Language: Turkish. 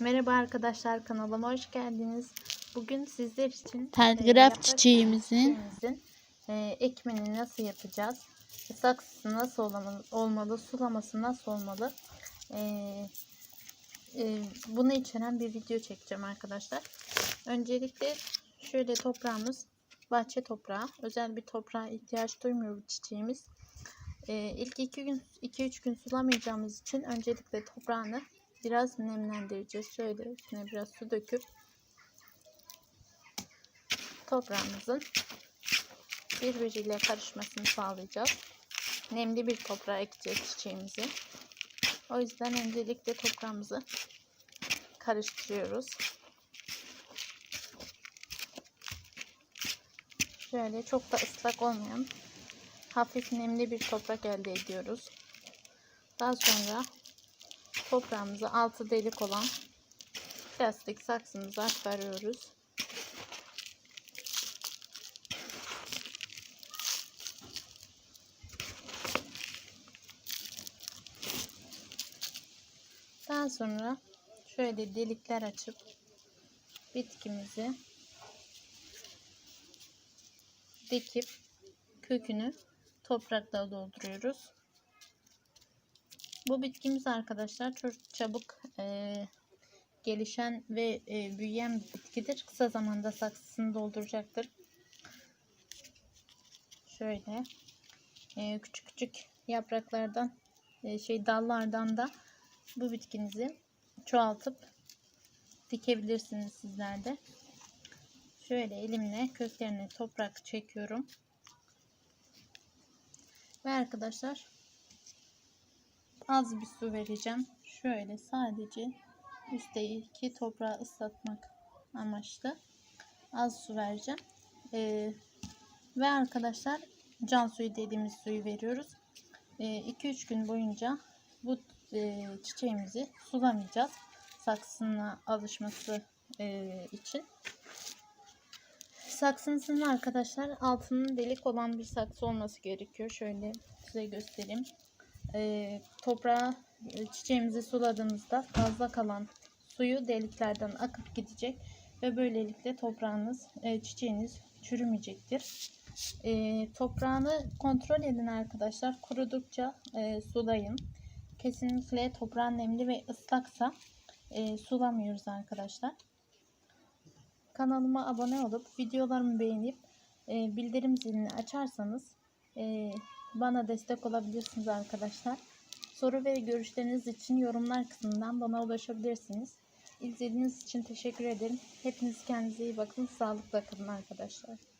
Merhaba arkadaşlar kanalıma hoş geldiniz. Bugün sizler için Telgraf e, çiçeğimizin çiçeğimizin, e, ekimini nasıl yapacağız? E, Saksısı nasıl olmalı, olmalı sulaması nasıl olmalı? E, e, bunu içeren bir video çekeceğim arkadaşlar. Öncelikle şöyle toprağımız bahçe toprağı. Özel bir toprağa ihtiyaç duymuyor bu çiçeğimiz. E, ilk 2 gün 2-3 gün sulamayacağımız için öncelikle toprağını biraz nemlendireceğiz. Şöyle üstüne biraz su döküp toprağımızın birbiriyle karışmasını sağlayacağız. Nemli bir toprağa ekeceğiz çiçeğimizi. O yüzden öncelikle toprağımızı karıştırıyoruz. Şöyle çok da ıslak olmayan hafif nemli bir toprak elde ediyoruz. Daha sonra toprağımızı altı delik olan plastik saksımıza aktarıyoruz. Daha sonra şöyle delikler açıp bitkimizi dikip kökünü toprakla dolduruyoruz. Bu bitkimiz arkadaşlar çok çabuk e, gelişen ve e, büyüyen bir bitkidir. Kısa zamanda saksısını dolduracaktır. Şöyle e, küçük küçük yapraklardan e, şey dallardan da bu bitkinizi çoğaltıp dikebilirsiniz sizler de. Şöyle elimle köklerine toprak çekiyorum. Ve arkadaşlar az bir su vereceğim. Şöyle sadece üstteki toprağı ıslatmak amaçlı az su vereceğim. Ee, ve arkadaşlar can suyu dediğimiz suyu veriyoruz. 2-3 ee, gün boyunca bu e, çiçeğimizi sulamayacağız. Saksına alışması e, için. Saksımızın arkadaşlar altının delik olan bir saksı olması gerekiyor. Şöyle size göstereyim. E, toprağa e, çiçeğimizi suladığımızda fazla kalan suyu deliklerden akıp gidecek ve böylelikle toprağınız, e, çiçeğiniz çürümeyecektir. E, toprağını kontrol edin arkadaşlar. Kurudukça e, sulayın. Kesinlikle toprağın nemli ve ıslaksa e, sulamıyoruz arkadaşlar. Kanalıma abone olup videolarımı beğenip e, bildirim zilini açarsanız e, bana destek olabilirsiniz arkadaşlar. Soru ve görüşleriniz için yorumlar kısmından bana ulaşabilirsiniz. İzlediğiniz için teşekkür ederim. Hepiniz kendinize iyi bakın. Sağlıkla kalın arkadaşlar.